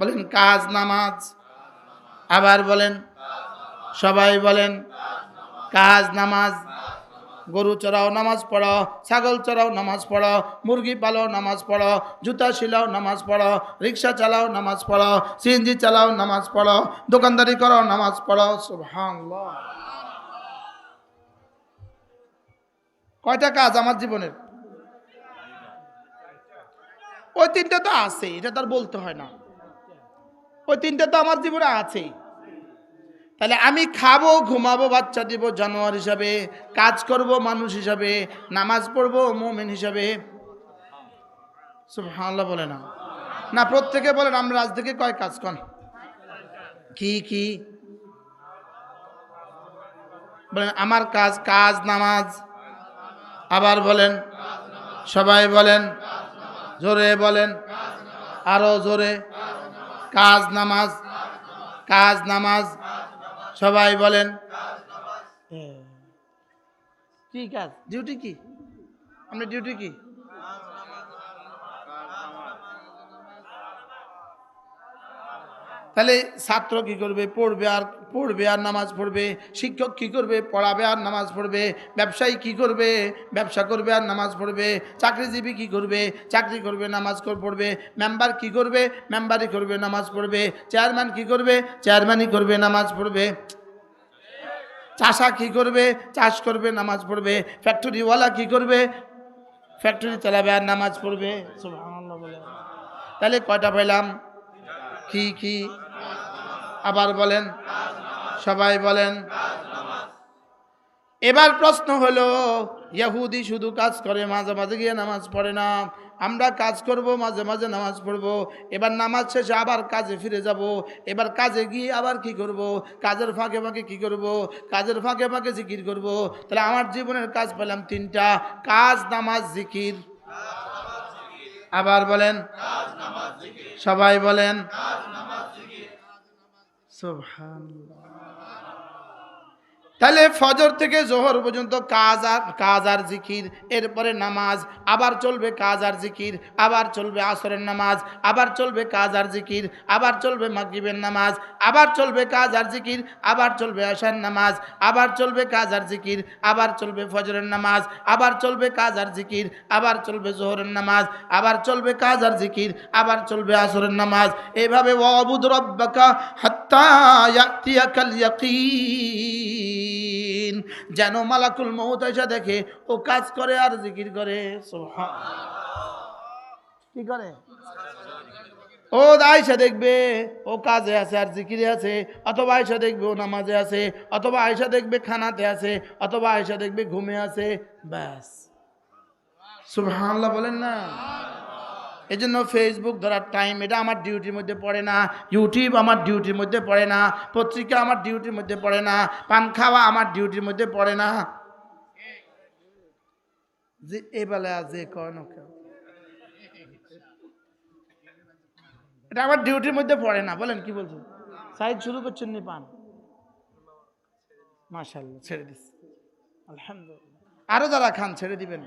বলেন, কাজ নামাজ। আবার বলেন, সবাই বলেন, কাজ নামাজ। গরু চড়াও, নামাজ পড়ো ছাগল চড়াও, নামাজ পড়ো মুরগি পালো নামাজ পড়ো জুতা শিলাও, নামাজ পড়ো রিক্সা চালাও, নামাজ পড়ো সিএনজি চালাও, নামাজ পড়ো দোকানদারি করো নামাজ পড়ো সুবহানাল্লাহ। কয়টা কাজ আমার জীবনের? ওই তিনটা তো আছে এটা তার বলতে হয় না। ওই তিনটা তো আমার জীবনে আছেই তাহলে আমি খাব, ঘুমাবো, বাচ্চা দিব, জানোয়ার হিসাবে, কাজ করব, মানুষ হিসাবে, নামাজ পড়ব, মোমেন হিসাবে। সুবহানাল্লাহ বলে না। না, প্রত্যেকে বলেন, আমরা আজ থেকে কয় কাজ কন? কি কি? বলেন, আমার কাজ কাজ, নামাজ। আবার বলেন, সবাই বলেন, জোরে বলেন, আরও জোরে। কাজ নামাজ কাজ নামাজ। সবাই বলেন। কি কাজ? ডিউটি কি? আপনার ডিউটি কি? তাহলে ছাত্র কি করবে? পড়বে আর পড়বে আর নামাজ পড়বে। শিক্ষক কি করবে? পড়াবে আর নামাজ পড়বে। ব্যবসায়ী কি করবে? ব্যবসা করবে আর নামাজ পড়বে। চাকরিজীবী কি করবে? চাকরি করবে, নামাজ পড়বে। মেম্বার কি করবে? মেম্বারই করবে, নামাজ পড়বে। চেয়ারম্যান কি করবে? চেয়ারম্যানই করবে, নামাজ পড়বে। চাষা কি করবে? চাষ করবে, নামাজ পড়বে। ফ্যাক্টরিওয়ালা কি করবে? ফ্যাক্টরি চালাবে আর নামাজ পড়বে। তাহলে কয়টা পাইলাম? কি কি? আবার বলেন, সবাই বলেন, এবার প্রশ্ন হলো, ইয়াহুদি শুধু কাজ করে, মাঝে মাঝে গিয়ে নামাজ পড়ে না। আমরা কাজ করব, মাঝে মাঝে নামাজ পড়ব। এবার নামাজ শেষে আবার কাজে ফিরে যাব। এবার কাজে গিয়ে আবার কি করব? কাজের ফাঁকে ফাঁকে কি করব? কাজের ফাঁকে ফাঁকে জিকির করব। তাহলে আমার জীবনের কাজ পেলাম তিনটা, কাজ, নামাজ, জিকির। আবার বলেন, সবাই বলেন সুবহানাল্লাহ তাহলে ফজর থেকে জোহর পর্যন্ত কাজ আর কাজ আর জিকির এরপরে নামাজ আবার চলবে কাজ আর জিকির আবার চলবে আসরের নামাজ আবার চলবে কাজ আর জিকির আবার চলবে মাগরিবের নামাজ আবার চলবে কাজ আর জিকির আবার চলবে আশার নামাজ আবার চলবে কাজ আর জিকির আবার চলবে ফজরের নামাজ আবার চলবে কাজ আর জিকির আবার চলবে জোহরের নামাজ আবার চলবে কাজ আর জিকির আবার চলবে আসরের নামাজ এভাবে ওয়াবুদ রব্বাকা হাত্তা যেন মালাকুল এসে দেখে, ও কাজ করে আর জিকির করে। কি করে? ও আয়সা দেখবে, ও কাজে আছে আর জিকিরে আছে, অথবা আয়সা দেখবে ও নামাজে আছে, অথবা আয়সা দেখবে খানাতে আছে, অথবা আয়সা দেখবে ঘুমে আছে, ব্যাস। সুবহানাল্লাহ বলেন না। এই জন্য ফেসবুক ধরার টাইম এটা আমার ডিউটির মধ্যে পড়ে না ইউটিউব আমার ডিউটির মধ্যে পড়ে না, পত্রিকা আমার ডিউটির মধ্যে পড়ে না, পান খাওয়া আমার ডিউটির মধ্যে পড়ে না। যে এ বেলা যে কয় না কেউ। এটা আমার ডিউটির মধ্যে পড়ে না, বলেন কি বলছেন? সাইড শুরু করছেন নি পান? মাশাল্লাহ ছেড়ে দিস। আলহামদুলিল্লাহ। আরও যারা খান, ছেড়ে দিবেন।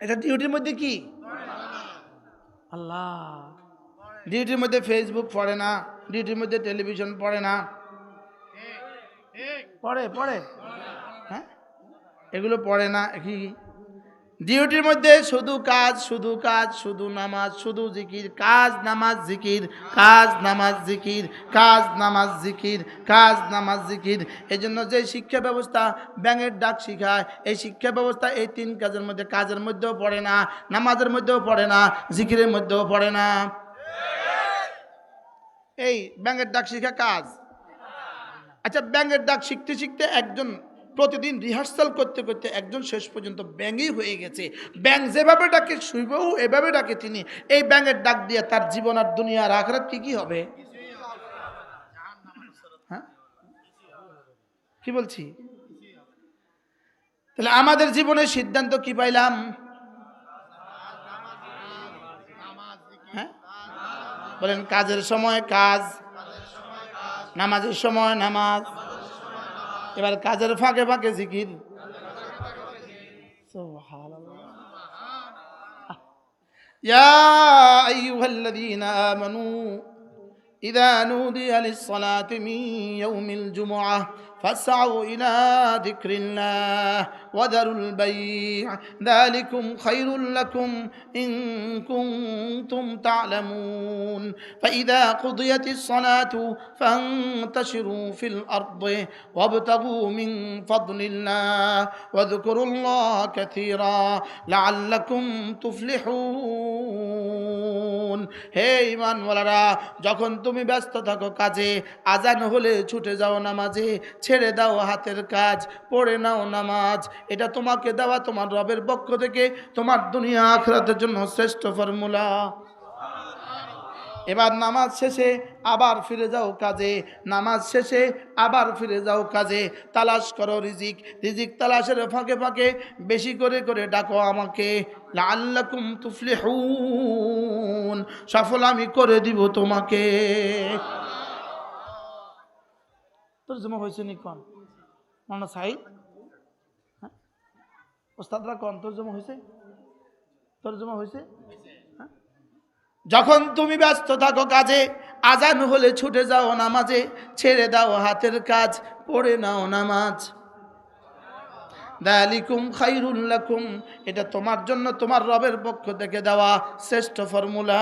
এটা ডিউটির মধ্যে কি? আল্লাহ। ডিউটির মধ্যে ফেসবুক পড়ে না ডিউটির মধ্যে টেলিভিশন পড়ে না। পড়ে পড়ে। হ্যাঁ? এগুলো পড়ে না কি? ডিউটির মধ্যে শুধু কাজ শুধু কাজ, শুধু নামাজ, শুধু জিকির, কাজ, নামাজ, জিকির, কাজ, নামাজ, জিকির, কাজ, নামাজ, জিকির, কাজ, নামাজ, জিকির। এই জন্য যে শিক্ষা ব্যবস্থা ব্যাঙের ডাক শিখায়, এই শিক্ষা ব্যবস্থা এই তিন কাজের মধ্যে, কাজের মধ্যেও পড়ে না, নামাজের মধ্যেও পড়ে না, জিকিরের মধ্যেও পড়ে না। এই ব্যাঙের ডাক শিখা কাজ। আচ্ছা ব্যাঙের ডাক শিখতে শিখতে একজন প্রতিদিন রিহার্সাল করতে করতে একজন শেষ পর্যন্ত ব্যাঙই হয়ে গেছে। ব্যাং যেভাবে ডাকে শুইবও এভাবে ডাকে তিনি। এই ব্যাঙের ডাক দিয়ে তার জীবন আর দুনিয়ার আখরাত কি কি হবে? হ্যাঁ? কি বলছি? তাহলে আমাদের জীবনের সিদ্ধান্ত কি পাইলাম? হ্যাঁ? বলেন, কাজের সময় কাজ, নামাজের সময় নামাজ। এবার কাজের ফাঁকে ফাঁকে জিকির সুবহানাল্লাহ। يا أيها الذين آمنوا إذا نودي للصلاة من يوم الجمعة فاسعوا إلى ذكر الله وذروا البيع. ذلكم خير لكم إن كنتم تعلمون. فإذا قضيت الصلاة فانتشروا في الأرض وابتغوا من فضل الله واذكروا الله كثيرا لعلكم تفلحون. হে ইমান ওয়ালারা যখন তুমি ব্যস্ত থাকো কাজে, আজান হলে ছুটে যাও নামাজে, ছেড়ে দাও হাতের কাজ, পড়ে নাও নামাজ। এটা তোমাকে দেওয়া তোমার রবের পক্ষ থেকে, তোমার দুনিয়া আখরাতের জন্য শ্রেষ্ঠ ফর্মুলা। এবার নামাজ শেষে আবার ফিরে যাও কাজে, নামাজ শেষে আবার ফিরে যাও কাজে। তালাশ করো রিজিক রিজিক তালাশের ফাঁকে ফাঁকে বেশি করে করে ডাকো আমাকে। লাল্লাকুম তুফলিহুন। সফল আমি করে দিব তোমাকে। তর্জমা হয়েছে নি কন? মানা সাহিদ হ্যাঁ? ওস্তাদরা কন? তর্জমা হয়েছে? তর্জমা হয়েছে? হ্যাঁ? যখন তুমি ব্যস্ত থাকো কাজে আজান হলে ছুটে যাও নামাজে ছেড়ে দাও হাতের কাজ পড়ে নাও নামাজ। দালিকুম খাইরুল্লাকুম এটা তোমার জন্য তোমার রবের পক্ষ থেকে দেওয়া শ্রেষ্ঠ ফর্মুলা।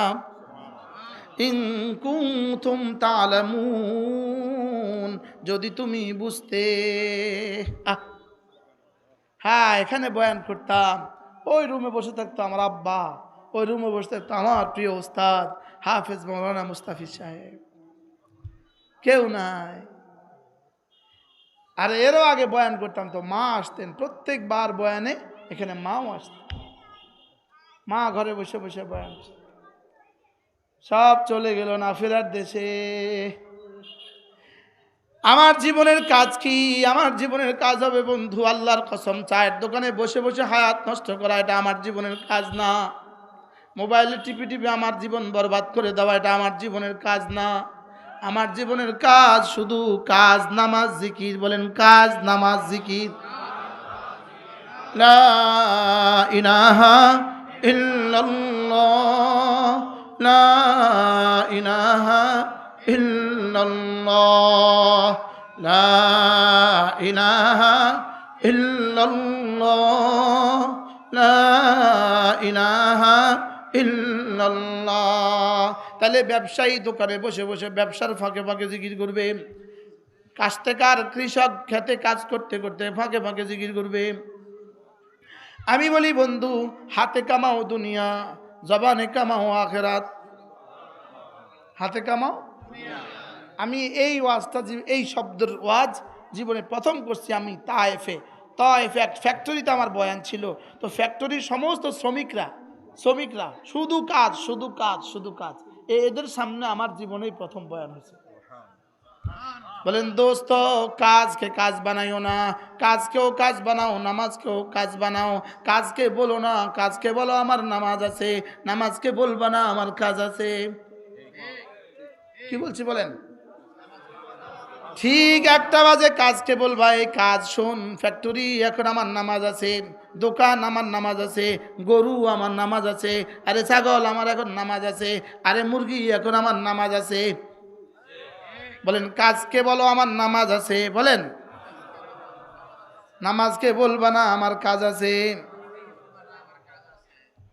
ইন কুনতুম তালামুন, যদি তুমি বুঝতে। হ্যাঁ এখানে বয়ান করতাম, ওই রুমে বসে থাকতো আমার আব্বা, ওই রুমে বসে থাকতো আমার প্রিয় ওস্তাদ হাফেজ মৌলানা মুস্তাফিজ সাহেব। কেউ নাই। আর এরও আগে বয়ান করতাম তো মা আসতেন, প্রত্যেকবার বয়ানে এখানে মাও আসতেন। মা ঘরে বসে বসে বয়ান। সব চলে গেল না ফেরার দেশে। আমার জীবনের কাজ কি? আমার জীবনের কাজ হবে বন্ধু, আল্লাহর কসম, চায়ের দোকানে বসে বসে হায়াত নষ্ট করা, এটা আমার জীবনের কাজ না। মোবাইলে টিপি টিপি আমার জীবন বরবাদ করে দেওয়া, এটা আমার জীবনের কাজ না। আমার জীবনের কাজ শুধু কাজ, নামাজ, জিকির, বলেন কাজ, নামাজ, জিকির। লা ইলাহা ইল্লাল্লাহ। লা ইলাহা ইল্লাল্লাহ, লা ইলাহা ইল্লাল্লাহ, লা ইলাহা ইল্লাল্লাহ। তাহলে ব্যবসায়ী দোকানে বসে বসে ব্যবসার ফাঁকে ফাঁকে জিকির করবে। কাস্তেকার কৃষক খেতে কাজ করতে করতে ফাঁকে ফাঁকে জিকির করবে। আমি বলি, বন্ধু, হাতে কামাও দুনিয়া। জবানে কামাও আখেরাত। হাতে কামাও? আমি এই ওয়াজটা এই শব্দের ওয়াজ জীবনে প্রথম করছি আমি তায়েফে। তায়েফে এক ফ্যাক্টরিতে আমার বয়ান ছিল। তো ফ্যাক্টরির সমস্ত শ্রমিকরা শ্রমিকরা, শুধু কাজ শুধু কাজ শুধু কাজ, এদের সামনে আমার জীবনেই প্রথম বয়ান হয়েছে। বলেন, দোস্ত, কাজকে কাজ বানাইও না, কাজকেও কাজ বানাও, নামাজকেও কাজ বানাও, কাজকে বলো না, কাজকে বলো আমার নামাজ আছে, নামাজকে বলবা না আমার কাজ আছে। কি বলছি বলেন? ঠিক একটা বাজে কাজকে বলবা, এই কাজ শোন, ফ্যাক্টরি এখন আমার নামাজ আছে, দোকান আমার নামাজ আছে, গরু আমার নামাজ আছে, আরে ছাগল আমার এখন নামাজ আছে, আরে মুরগি এখন আমার নামাজ আছে। বলেন কাজকে বলো, আমার নামাজ আছে? বলেন নামাজকে বলবা না, আমার কাজ আছে।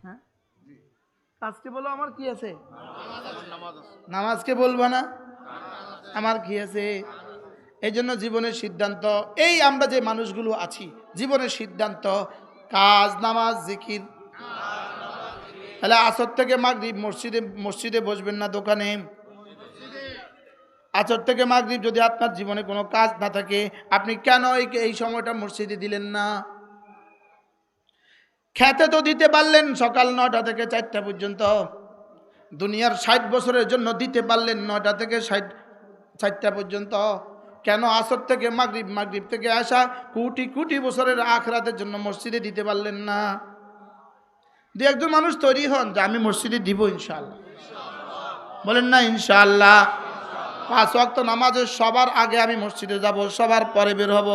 হ্যাঁ? কাজকে বলো, আমার কি আছে? নামাজকে বলবা না আমার কি আছে? এই জন্য জীবনের সিদ্ধান্ত। এই আমরা যে মানুষগুলো আছি, জীবনের সিদ্ধান্ত, কাজ, নামাজ, জিকির। তাহলে আসর থেকে মাগরিব মসজিদে মসজিদে বসবেন না দোকানে। আচর থেকে মাগরিব যদি আপনার জীবনে কোনো কাজ না থাকে, আপনি কেন এই সময়টা মসজিদে দিলেন না? খেতে তো দিতে পারলেন, সকাল নটা থেকে চারটা পর্যন্ত। দুনিয়ার ষাট বছরের জন্য দিতে পারলেন নটা থেকে ষাট চারটা পর্যন্ত। কেন আসর থেকে মাগরিব মাগরিব থেকে আসা কোটি কোটি বছরের আখরাতের জন্য মসজিদে দিতে পারলেন না? দু একজন মানুষ তৈরি হন যে আমি মসজিদে দিব ইনশাল্লাহ বলেন না ইনশাল্লাহ পাঁচ ওয়াক্ত নামাজের সবার আগে আমি মসজিদে যাব, সবার পরে বের হব।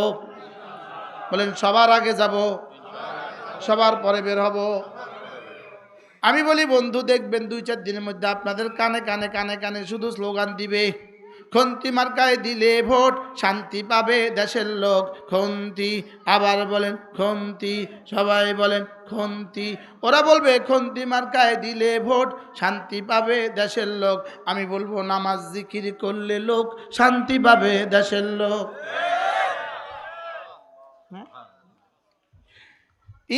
বলেন, সবার আগে যাব, সবার পরে বের হব। আমি বলি, বন্ধু, দেখবেন দুই চার দিনের মধ্যে আপনাদের কানে কানে কানে কানে শুধু স্লোগান দিবে। খন্তি মার্কায় দিলে ভোট, শান্তি পাবে দেশের লোক। খন্তি, আবার বলেন খন্তি, সবাই বলেন খন্তি। ওরা বলবে খন্তি মার্কায় দিলে ভোট, শান্তি পাবে দেশের লোক। আমি বলব নামাজ জিকির করলে লোক, শান্তি পাবে দেশের লোক।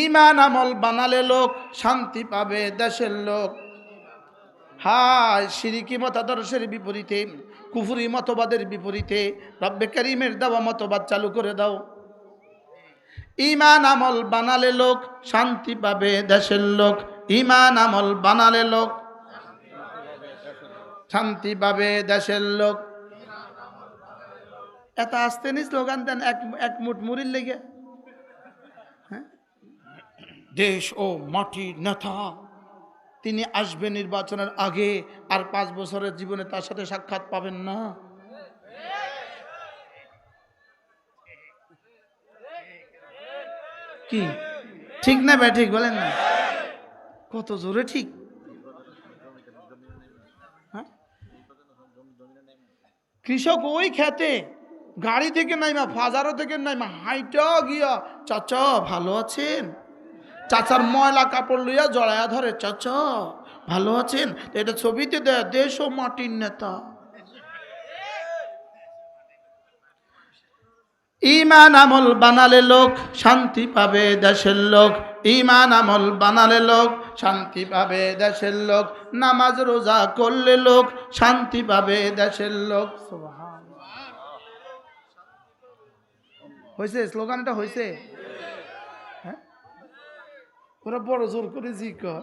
ইমান আমল বানালে লোক, শান্তি পাবে দেশের লোক। হায়, সিরিকি মতাদর্শের বিপরীতে, কুফুরি মতবাদের বিপরীতে, রব্বে করিমের দেওয়া মতবাদ চালু করে দাও। ইমান আমল বানালে লোক শান্তি পাবে দেশের লোক। ইমান আমল বানালে লোক শান্তি পাবে দেশের লোক। এত আসতে নি স্লোগান দেন, এক এক মুঠ মুড়ির লেগে। দেশ ও মাটির নেতা। তিনি আসবে নির্বাচনের আগে আর পাঁচ বছরের জীবনে তার সাথে সাক্ষাৎ পাবেন না। কি? ঠিক না বে ঠিক বলেন না। কত জোরে ঠিক? হ্যাঁ? কৃষক ওই খেতে, গাড়ি থেকে নাইমা, ফাজারও থেকে নাইমা হাইটা গিয়া, চাচা, ভালো আছেন? চাচার ময়লা কাপড় লইয়া জড়ায়া ধরে, চাচা, ভালো আছেন? এটা ছবিতে দেয় দেশ ও মাটির নেতা। ইমান আমল বানালে লোক শান্তি পাবে দেশের লোক। ইমান আমল বানালে লোক শান্তি পাবে দেশের লোক। নামাজ রোজা করলে লোক শান্তি পাবে দেশের লোক। হয়েছে স্লোগানটা হয়েছে হ্যাঁ ওরা বড় জোর করে জি কর